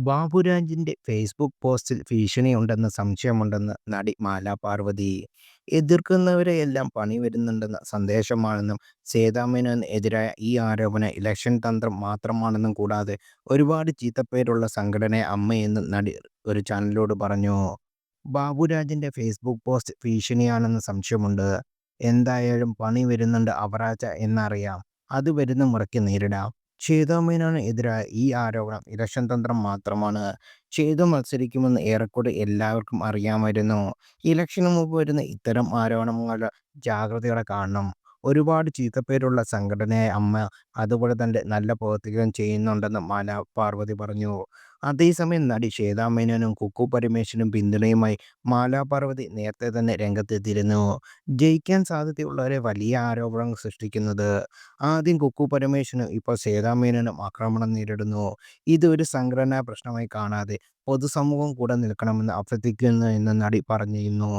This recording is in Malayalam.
ബാബുരാജിന്റെ ഫേസ്ബുക്ക് പോസ്റ്റിൽ ഭീഷണിയുണ്ടെന്ന് സംശയമുണ്ടെന്ന് നടി മാലാ പാർവതി. എതിർക്കുന്നവരെയെല്ലാം പണി വരുന്നുണ്ടെന്ന സന്ദേശമാണെന്നും സേതാമേനോന് എതിരായ ഈ ആരോപണം ഇലക്ഷൻ തന്ത്രം മാത്രമാണെന്നും കൂടാതെ ഒരുപാട് ചീത്തപ്പേരുള്ള സംഘടനയെ അമ്മയെന്നും നടി ഒരു ചാനലിനോട് പറഞ്ഞു. ബാബുരാജിന്റെ ഫേസ്ബുക്ക് പോസ്റ്റ് ഭീഷണിയാണെന്ന് സംശയമുണ്ട്. എന്തായാലും പണി വരുന്നുണ്ട് അവറാച്ച എന്നറിയാം. അത് വരുന്ന മുറയ്ക്ക് നേരിടാം. ശ്വേതാമേനോന് എതിരായ ഈ ആരോപണം ഇലക്ഷൻ തന്ത്രം മാത്രമാണ്. ചേതു മത്സരിക്കുമെന്ന് ഏറെക്കുറെ എല്ലാവർക്കും അറിയാമായിരുന്നു. ഇലക്ഷന് മുമ്പ് വരുന്ന ഇത്തരം ആരോപണങ്ങൾ ജാഗ്രതയോടെ കാണണം. ഒരുപാട് ചീത്തപ്പേരുള്ള സംഘടനയെ അമ്മ അതുപോലെ തന്നെ നല്ല പ്രവർത്തികളും ചെയ്യുന്നുണ്ടെന്ന് മാന പാർവതി പറഞ്ഞു. അതേസമയം നടി ശ്വേതാമേനോനും കുക്കു പരമേശ്വരനും പിന്തുണയുമായി മാലാപാർവതി നേരത്തെ തന്നെ രംഗത്തെത്തിയിരുന്നു. ജയിക്കാൻ സാധ്യതയുള്ളവരെ വലിയ ആരോപണങ്ങൾ സൃഷ്ടിക്കുന്നത്. ആദ്യം കുക്കു പരമേശ്വരനും ഇപ്പോൾ ശ്വേതാമേനോനും ആക്രമണം നേരിടുന്നു. ഇതൊരു സംഘടനാ പ്രശ്നമായി കാണാതെ പൊതുസമൂഹം കൂടെ നിൽക്കണമെന്ന് അഭ്യർത്ഥിക്കുന്നു എന്ന് നടി പറഞ്ഞിരുന്നു.